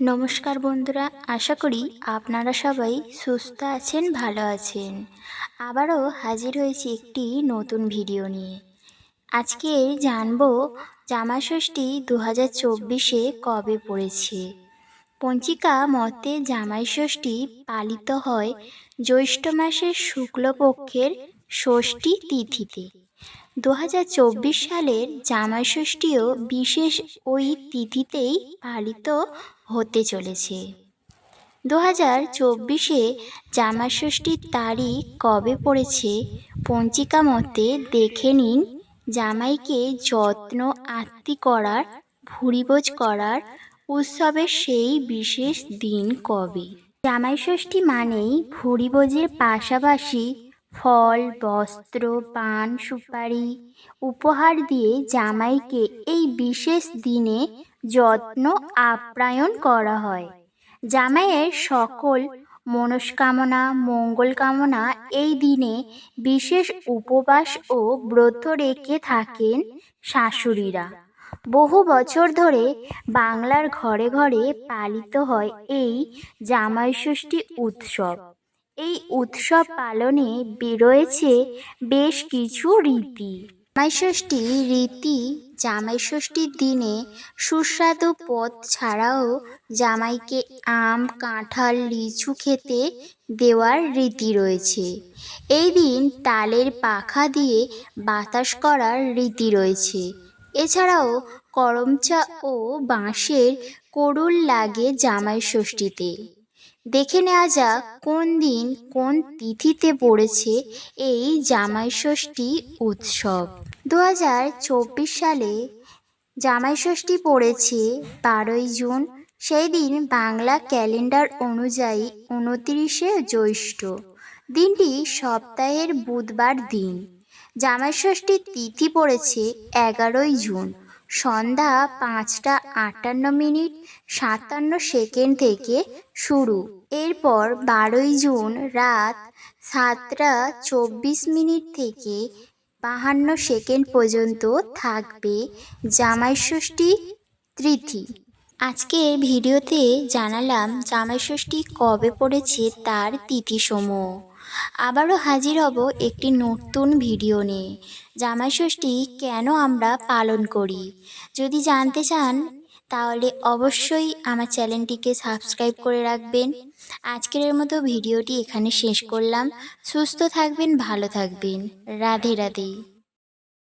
নমস্কার বন্ধুরা, আশা করি আপনারা সবাই সুস্থ আছেন, ভালো আছেন। আবারও হাজির হয়েছি একটি নতুন ভিডিও নিয়ে। আজকে জানব জামাষষ্ঠী দু হাজার চব্বিশে কবে পড়েছে। পঞ্চিকা মতে জামাইষষ্ঠী পালিত হয় জ্যৈষ্ঠ মাসের শুক্লপক্ষের ষষ্ঠী তিথিতে। দু হাজার চব্বিশ সালের জামাইষষ্ঠীও বিশেষ ওই তিথিতেই পালিত হতে চলেছে। দু হাজার চব্বিশে জামাইষষ্ঠীর তারিখ কবে পড়েছে পঞ্চিকা মতে দেখে নিন। জামাইকে যত্ন আত্মি করার, ভুরিভোজ করার উৎসবের সেই বিশেষ দিন কবে? জামাইষষ্ঠী মানেই ভুরিভোজের পাশাপাশি ফল, বস্ত্র, পান, সুপারি উপহার দিয়ে জামাইকে এই বিশেষ দিনে যত্ন, আপ্যায়ন করা হয়। জামাইয়ের সকল মনস্কামনা, মঙ্গল কামনা এই দিনে বিশেষ উপবাস ও ব্রত রেখে থাকেন শাশুড়িরা। বহু বছর ধরে বাংলার ঘরে ঘরে পালিত হয় এই জামাইষষ্ঠী উৎসব। এই উৎসব পালনে রয়েছে বেশ কিছু রীতি। জামাইষষ্ঠী রীতি জামাইষষ্ঠীর দিনে সুস্বাদু পদ ছাড়াও জামাইকে আম, কাঁঠাল, লিচু খেতে দেওয়ার রীতি রয়েছে। এই দিন তালের পাখা দিয়ে বাতাস করার রীতি রয়েছে। এছাড়াও করমচা ও বাঁশের করুল লাগে জামাইষষ্ঠীতে। দেখে নেওয়া যাক কোন দিন কোন তিথিতে পড়েছে এই জামাইষষ্ঠী উৎসব। দু হাজার চব্বিশ সালে জামাইষষ্ঠী পড়েছে বারোই জুন। সেই দিন বাংলা ক্যালেন্ডার অনুযায়ী উনতিরিশে জ্যৈষ্ঠ। দিনটি সপ্তাহের বুধবার দিন। জামাইষষ্ঠীর তিথি পড়েছে এগারোই জুন। সন্ধ্যা পাঁচটা আটান্ন মিনিট সাতান্ন সেকেন্ড থেকে শুরু। এরপর বারোই জুন রাত সাতটা চব্বিশ মিনিট থেকে বাহান্ন সেকেন্ড পর্যন্ত থাকবে জামাইষষ্ঠী তিথি। আজকের ভিডিওতে জানালাম জামাইষষ্ঠী কবে পড়েছে তার তিথিসমূহ। আবারও হাজির হব একটি নতুন ভিডিও নিয়ে। জামাইষষ্ঠী কেন আমরা পালন করি? যদি জানতে চান, তাহলে অবশ্যই আমার চ্যানেলটিকে সাবস্ক্রাইব করে রাখবেন। আজকের মতো ভিডিওটি এখানে শেষ করলাম। সুস্থ থাকবেন, ভালো থাকবেন। রাধে রাধে।